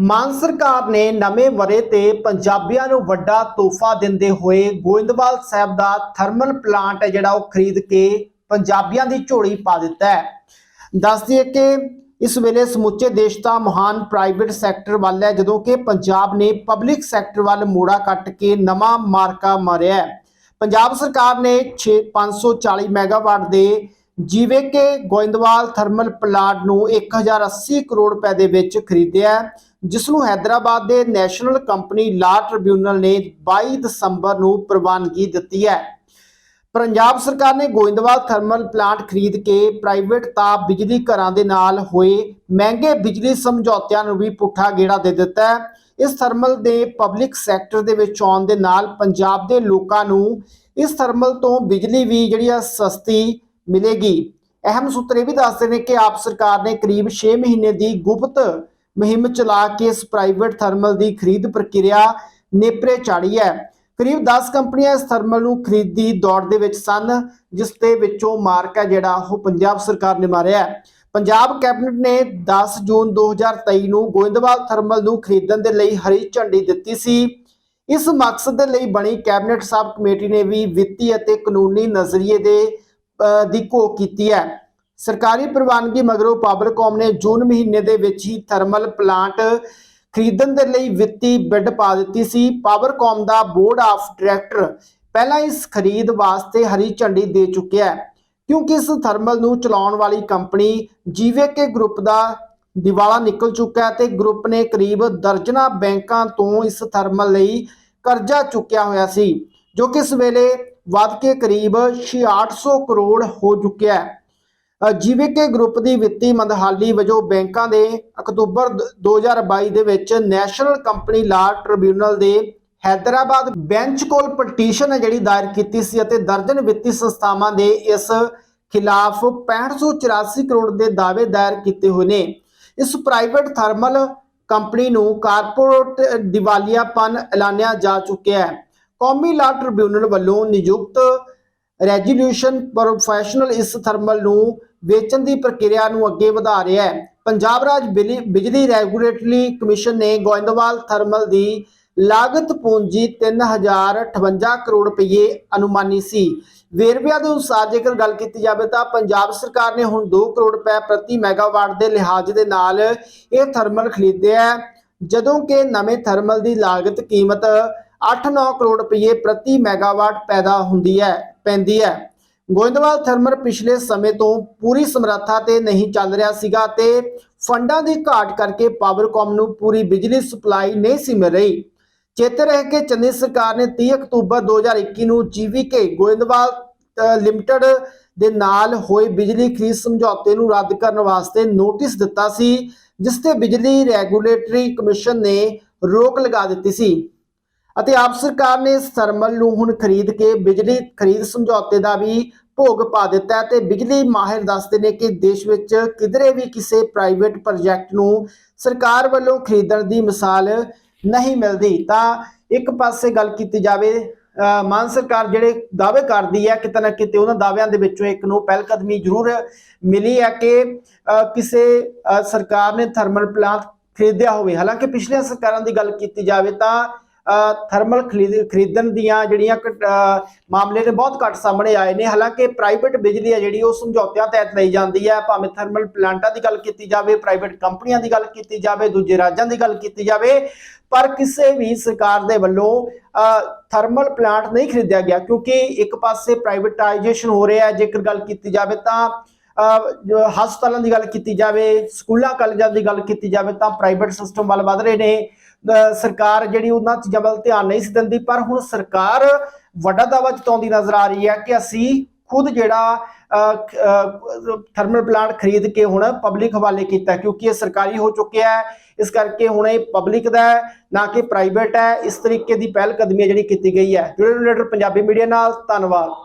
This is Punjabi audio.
ਮਾਨ ਸਰਕਾਰ ਨੇ ਨਵੇਂ ਵਰੇ ਤੇ ਪੰਜਾਬੀਆਂ ਨੂੰ ਵੱਡਾ ਤੋਹਫਾ ਦਿੰਦੇ ਹੋਏ ਗੋਇੰਦਵਾਲ ਸਾਹਿਬ ਦਾ ਥਰਮਲ ਪਲਾਂਟ ਹੈ ਜਿਹੜਾ ਉਹ ਖਰੀਦ ਕੇ ਪੰਜਾਬੀਆਂ ਦੀ ਝੋਲੀ ਪਾ ਦਿੱਤਾ ਹੈ। ਦੱਸ ਦਈਏ ਕਿ ਇਸ ਵੇਲੇ ਸਮੁੱਚੇ ਦੇਸ਼ ਦਾ ਮਹਾਨ ਪ੍ਰਾਈਵੇਟ ਸੈਕਟਰ ਵੱਲ ਹੈ ਜਦੋਂ ਕਿ ਪੰਜਾਬ ਨੇ ਪਬਲਿਕ ਸੈਕਟਰ ਵੱਲ ਮੋੜਾ ਕੱਟ ਕੇ ਨਵਾਂ ਮਾਰਕਾ ਮਾਰਿਆ ਹੈ। ਪੰਜਾਬ ਸਰਕਾਰ ਨੇ 6 540 ਮੈਗਾਵਾਟ ਦੇ ਜਿਵੇਂ ਕਿ ਗੋਇੰਦਵਾਲ ਥਰਮਲ ਪਲਾਂਟ ਨੂੰ 1080 ਕਰੋੜ ਰੁਪਏ ਦੇ ਵਿੱਚ ਖਰੀਦਿਆ ਹੈ, ਜਿਸ ਨੂੰ ਹੈਦਰਾਬਾਦ ਦੇ ਨੈਸ਼ਨਲ ਕੰਪਨੀ ਲਾ ਟ੍ਰਿਬਿਊਨਲ ਨੇ 22 ਦਸੰਬਰ ਨੂੰ ਪ੍ਰਵਾਨਗੀ ਦਿੱਤੀ ਹੈ। ਪੰਜਾਬ ਸਰਕਾਰ ਨੇ ਗੋਇੰਦਵਾਲ ਥਰਮਲ ਪਲਾਂਟ ਖਰੀਦ ਕੇ ਪ੍ਰਾਈਵੇਟ ਤਾਪ ਬਿਜਲੀ ਘਰਾਂ ਦੇ ਨਾਲ ਹੋਏ ਮਹਿੰਗੇ ਬਿਜਲੀ ਸਮਝੌਤਿਆਂ ਨੂੰ ਵੀ ਪੁੱਠਾ ਗੇੜਾ ਦੇ ਦਿੱਤਾ ਹੈ। ਇਸ ਥਰਮਲ ਦੇ ਪਬਲਿਕ ਸੈਕਟਰ ਦੇ ਵਿੱਚ ਆਉਣ ਦੇ ਨਾਲ ਪੰਜਾਬ ਦੇ ਲੋਕਾਂ ਨੂੰ ਇਸ ਥਰਮਲ ਤੋਂ ਬਿਜਲੀ ਵੀ ਜਿਹੜੀ ਆ ਸਸਤੀ ਮਿਲੇਗੀ। ਅਹਿਮ ਸੂਤਰ ਇਹ ਵੀ ਦੱਸਦੇ ਨੇ ਕਿ ਆਪ ਸਰਕਾਰ ਨੇ ਕਰੀਬ 6 ਮਹੀਨੇ ਦੀ ਗੁਪਤ ਮੁਹਿੰਮ ਚਲਾ ਕੇ ਇਸ ਪ੍ਰਾਈਵੇਟ ਥਰਮਲ ਦੀ ਖਰੀਦ ਪ੍ਰਕਿਰਿਆ ਨੇਪਰੇ ਚਾੜੀ ਹੈ। ਕਰੀਬ 10 ਕੰਪਨੀਆਂ ਇਸ ਥਰਮਲ ਨੂੰ ਖਰੀਦੀ ਦੌੜ ਦੇ ਵਿੱਚ ਸਨ ਜਿਸ ਦੇ ਵਿੱਚੋਂ ਮਾਰਕਾ ਜਿਹੜਾ ਉਹ ਪੰਜਾਬ ਸਰਕਾਰ ਨੇ ਮਾਰਿਆ ਹੈ। ਪੰਜਾਬ ਕੈਬਨਿਟ ਨੇ 10 ਜੂਨ 2023 ਨੂੰ ਗੋਇੰਦਵਾਲ ਥਰਮਲ ਨੂੰ ਖਰੀਦਣ ਦੇ ਲਈ ਹਰੀ ਝੰਡੀ ਦਿੱਤੀ ਸੀ। ਇਸ ਮਕਸਦ ਦੇ ਲਈ ਬਣੀ ਕੈਬਨਿਟ ਸਬ ਕਮੇਟੀ ਨੇ ਵੀ ਵਿੱਤੀ ਅਤੇ ਕਾਨੂੰਨੀ ਨਜ਼ਰੀਏ ਦੇ ਅ, ਦੀ ਘੋਖ ਕੀਤੀ ਹੈ। ਸਰਕਾਰੀ ਪ੍ਰਵਾਨਗੀ ਮਗਰੋਂ ਪਾਵਰਕਾਮ ਨੇ ਜੂਨ ਮਹੀਨੇ ਦੇ ਵਿੱਚ ਹੀ ਥਰਮਲ ਪਲਾਂਟ ਖਰੀਦਣ ਦੇ ਲਈ ਵਿੱਤੀ ਬਿੱਡ ਪਾ ਦਿੱਤੀ ਸੀ। ਪਾਵਰਕਾਮ ਦਾ ਬੋਰਡ ਆਫ ਡਾਇਰੈਕਟਰ ਪਹਿਲਾਂ ਇਸ ਖਰੀਦ ਵਾਸਤੇ ਹਰੀ ਝੰਡੀ ਦੇ ਚੁੱਕਿਆ ਹੈ, ਕਿਉਂਕਿ ਇਸ ਥਰਮਲ ਨੂੰ ਚਲਾਉਣ ਵਾਲੀ ਕੰਪਨੀ ਜੀਵੇਕੇ ਗਰੁੱਪ ਦਾ ਦਿਵਾਲਾ ਨਿਕਲ ਚੁੱਕਾ ਹੈ ਤੇ ਗਰੁੱਪ ਨੇ ਕਰੀਬ ਦਰਜਨਾ ਬੈਂਕਾਂ ਤੋਂ ਇਸ ਥਰਮਲ ਲਈ ਕਰਜ਼ਾ ਚੁੱਕਿਆ ਹੋਇਆ ਸੀ, ਜੋ ਕਿ ਇਸ ਵੇਲੇ ਵੱਧ ਕੇ ਕਰੀਬ 6800 ਕਰੋੜ ਹੋ ਚੁੱਕਿਆ ਹੈ। ਜੀਵੇਕੇ ਗਰੁੱਪ ਦੀ ਵਿੱਤੀ ਮੰਦਹਾਲੀ ਵਜੋਂ ਬੈਂਕਾਂ ਦੇ ਅਕਤੂਬਰ 2022 ਦੇ ਵਿੱਚ ਨੈਸ਼ਨਲ ਕੰਪਨੀ ਲਾ ਟ੍ਰਿਬਿਊਨਲ ਦੇ ਹੈਦਰਾਬਾਦ ਬੈਂਚ ਕੋਲ ਪਟੀਸ਼ਨ ਹੈ ਜਿਹੜੀ ਦਾਇਰ ਕੀਤੀ ਸੀ ਅਤੇ ਦਰਜਨ ਵਿੱਤੀ ਸੰਸਥਾਵਾਂ ਦੇ ਇਸ ਖਿਲਾਫ 6584 ਕਰੋੜ ਦੇ ਦਾਅਵੇ ਦਾਇਰ ਕੀਤੇ ਹੋਏ ਨੇ। ਇਸ ਪ੍ਰਾਈਵੇਟ ਥਰਮਲ ਕੰਪਨੀ ਨੂੰ ਕਾਰਪੋਰੇਟ ਦਿਵਾਲੀਆਪਨ ਐਲਾਨਿਆ ਜਾ ਚੁੱਕਿਆ ਹੈ। ਕੌਮੀ ਲਾ ਟ੍ਰਿਬਿਊਨਲ ਵੱਲੋਂ ਨਿਯੁਕਤ ਰੈਜੋਲੂਸ਼ਨ ਪ੍ਰੋਫੈਸ਼ਨਲ ਇਸ ਥਰਮਲ ਨੂੰ ਵੇਚਣ ਦੀ ਪ੍ਰਕਿਰਿਆ ਨੂੰ ਅੱਗੇ ਵਧਾ ਰਿਹਾ ਹੈ। ਪੰਜਾਬ ਰਾਜ ਬਿਜਲੀ- ਬਿਜਲੀ ਰੈਗੂਲੇਟਰੀ ਕਮਿਸ਼ਨ ਨੇ ਗੋਇੰਦਵਾਲ ਥਰਮਲ ਦੀ ਲਾਗਤ ਪੂੰਜੀ 3058 ਕਰੋੜ ਰੁਪਏ ਅਨੁਮਾਨੀ ਸੀ। ਵੇਰਵਿਆਂ ਦੇ ਅਨੁਸਾਰ ਜੇਕਰ ਗੱਲ ਕੀਤੀ ਜਾਵੇ ਤਾਂ ਪੰਜਾਬ ਸਰਕਾਰ ਨੇ ਹੁਣ 2 ਕਰੋੜ ਰੁਪਏ ਪ੍ਰਤੀ ਮੈਗਾਵਾਟ ਦੇ ਲਿਹਾਜ਼ ਦੇ ਨਾਲ ਇਹ ਥਰਮਲ ਖਰੀਦਿਆ ਹੈ। ਜਦੋਂ ਕਿ ਨਵੇਂ ਥਰਮਲ ਦੀ ਲਾਗਤ ਕੀਮਤ 8-9 ਕਰੋੜ ਰੁਪਏ ਪ੍ਰਤੀ ਮੈਗਾਵਾਟ ਪੈਦਾ ਹੁੰਦੀ ਹੈ। ਪੈਂਦੀ ਹੈ। ਗੋਇੰਦਵਾਲ ਥਰਮਲ ਪਿਛਲੇ ਸਮੇਂ ਤੋਂ ਪੂਰੀ ਸਮਰੱਥਾ ਤੇ ਨਹੀਂ ਚੱਲ ਰਿਹਾ ਸੀਗਾ ਤੇ ਫੰਡਾਂ ਦੀ ਘਾਟ ਕਰਕੇ ਪਾਵਰਕਾਮ ਨੂੰ ਪੂਰੀ ਬਿਜਲੀ ਸਪਲਾਈ ਨਹੀਂ ਸੀ ਮਿਲ ਰਹੀ। ਚੇਤੇ ਰਹੇ ਕਿ ਚੰਨੀ ਸਰਕਾਰ ਨੇ 30 ਅਕਤੂਬਰ 2021 ਨੂੰ ਜੀਵੀਕੇ ਗੋਇੰਦਵਾਲ ਅ, ਲਿਮਟਿਡ ਦੇ ਨਾਲ ਹੋਏ ਬਿਜਲੀ ਖਰੀਦ ਸਮਝੌਤੇ ਨੂੰ ਰੱਦ ਕਰਨ ਵਾਸਤੇ ਨੋਟਿਸ ਦਿੱਤਾ ਸੀ ਜਿਸ ਤੇ ਬਿਜਲੀ ਰੈਗੂਲੇਟਰੀ ਕਮਿਸ਼ਨ ਨੇ ਰੋਕ ਲਗਾ ਦਿੱਤੀ ਸੀ। ਅਤੇ ਆਪ ਸਰਕਾਰ ਨੇ ਇਸ ਥਰਮਲ ਨੂੰ ਹੁਣ ਖਰੀਦ ਕੇ ਬਿਜਲੀ ਖਰੀਦ ਸਮਝੌਤੇ ਦਾ ਵੀ ਭੋਗ ਪਾ ਦਿੱਤਾ ਹੈ ਤੇ ਬਿਜਲੀ ਮਾਹਿਰ ਦੱਸਦੇ ਨੇ ਕਿ ਦੇਸ਼ ਵਿੱਚ ਕਿਧਰੇ ਵੀ ਕਿਸੇ ਪ੍ਰਾਈਵੇਟ ਪ੍ਰੋਜੈਕਟ ਨੂੰ ਸਰਕਾਰ ਵੱਲੋਂ ਖਰੀਦਣ ਦੀ ਮਿਸਾਲ ਨਹੀਂ ਮਿਲਦੀ। ਤਾਂ ਇੱਕ ਪਾਸੇ ਗੱਲ ਕੀਤੀ ਜਾਵੇ ਮਾਨ ਸਰਕਾਰ ਜਿਹੜੇ ਦਾਅਵੇ ਕਰਦੀ ਹੈ ਕਿਤੇ ਨਾ ਕਿਤੇ ਉਹਨਾਂ ਦਾਅਵਿਆਂ ਦੇ ਵਿੱਚੋਂ ਇੱਕ ਨੂੰ ਪਹਿਲ ਕਦਮੀ ਜ਼ਰੂਰ ਮਿਲੀ ਹੈ ਕਿ ਕਿਸੇ ਸਰਕਾਰ ਨੇ ਥਰਮਲ ਪਲਾਂਟ ਖਰੀਦਿਆ ਹੋਵੇ। ਹਾਲਾਂਕਿ ਪਿਛਲੀਆਂ ਸਰਕਾਰਾਂ ਦੀ ਗੱਲ ਕੀਤੀ ਜਾਵੇ ਤਾਂ ਥਰਮਲ ਖਰੀਦ- ਖਰੀਦਣ ਦੀਆਂ ਜਿਹੜੀਆਂ ਘਟ- ਮਾਮਲੇ ਨੇ ਬਹੁਤ ਘੱਟ ਸਾਹਮਣੇ ਆਏ ਨੇ। ਹਾਲਾਂਕਿ ਪ੍ਰਾਈਵੇਟ ਬਿਜਲੀ ਹੈ ਜਿਹੜੀ, ਉਹ ਸਮਝੌਤਿਆਂ ਤਹਿਤ ਲਈ ਜਾਂਦੀ ਹੈ। ਭਾਵੇਂ ਥਰਮਲ ਪਲਾਂਟਾਂ ਦੀ ਗੱਲ ਕੀਤੀ ਜਾਵੇ ਪ੍ਰਾਈਵੇਟ ਕੰਪਨੀਆਂ ਦੀ ਗੱਲ ਕੀਤੀ ਜਾਵੇ, ਦੂਜੇ ਰਾਜਾਂ ਦੀ ਗੱਲ ਕੀਤੀ ਜਾਵੇ, ਪਰ ਕਿਸੇ ਵੀ ਸਰਕਾਰ ਦੇ ਵੱਲੋਂ ਥਰਮਲ ਪਲਾਂਟ ਨਹੀਂ ਖਰੀਦਿਆ ਗਿਆ, ਕਿਉਂਕਿ ਇੱਕ ਪਾਸੇ ਪ੍ਰਾਈਵੇਟਾਈਜੇਸ਼ਨ ਹੋ ਰਿਹਾ ਹੈ। ਜੇਕਰ ਗੱਲ ਕੀਤੀ ਜਾਵੇ ਤਾਂ ਹਸਪਤਾਲਾਂ ਦੀ ਗੱਲ ਕੀਤੀ ਜਾਵੇ, ਸਕੂਲਾਂ, ਕਾਲਜਾਂ ਦੀ ਗੱਲ ਕੀਤੀ ਜਾਵੇ ਤਾਂ ਪ੍ਰਾਈਵੇਟ ਸਿਸਟਮ ਵੱਲ ਵਧ ਰਹੇ ਨੇ। ਸਰਕਾਰ ਜਿਹੜੀ ਉਹਨਾਂ ਚੀਜ਼ਾਂ ਵੱਲ ਧਿਆਨ ਨਹੀਂ ਸੀ ਦਿੰਦੀ, ਪਰ ਹੁਣ ਸਰਕਾਰ ਵੱਡਾ ਦਾਅਵਾ ਜਤਾਉਂਦੀ ਨਜ਼ਰ ਆ ਰਹੀ ਹੈ ਕਿ ਅਸੀਂ ਖੁਦ ਜਿਹੜਾ ਥਰਮਲ ਪਲਾਂਟ ਖਰੀਦ ਕੇ ਹੁਣ ਪਬਲਿਕ ਹਵਾਲੇ ਕੀਤਾ ਕਿਉਂਕਿ ਇਹ ਸਰਕਾਰੀ ਹੋ ਚੁੱਕਿਆ ਹੈ। ਇਸ ਕਰਕੇ ਹੁਣ ਇਹ ਪਬਲਿਕ ਦਾ ਹੈ, ਨਾ ਕਿ ਪ੍ਰਾਈਵੇਟ ਹੈ। ਇਸ ਤਰੀਕੇ ਦੀ ਪਹਿਲ ਕਦਮੀ ਹੈ ਜਿਹੜੀ ਕੀਤੀ ਗਈ ਹੈ। ਜੁੜੇ ਰਹੋ ਪੰਜਾਬੀ ਮੀਡੀਆ ਨਾਲ, ਧੰਨਵਾਦ।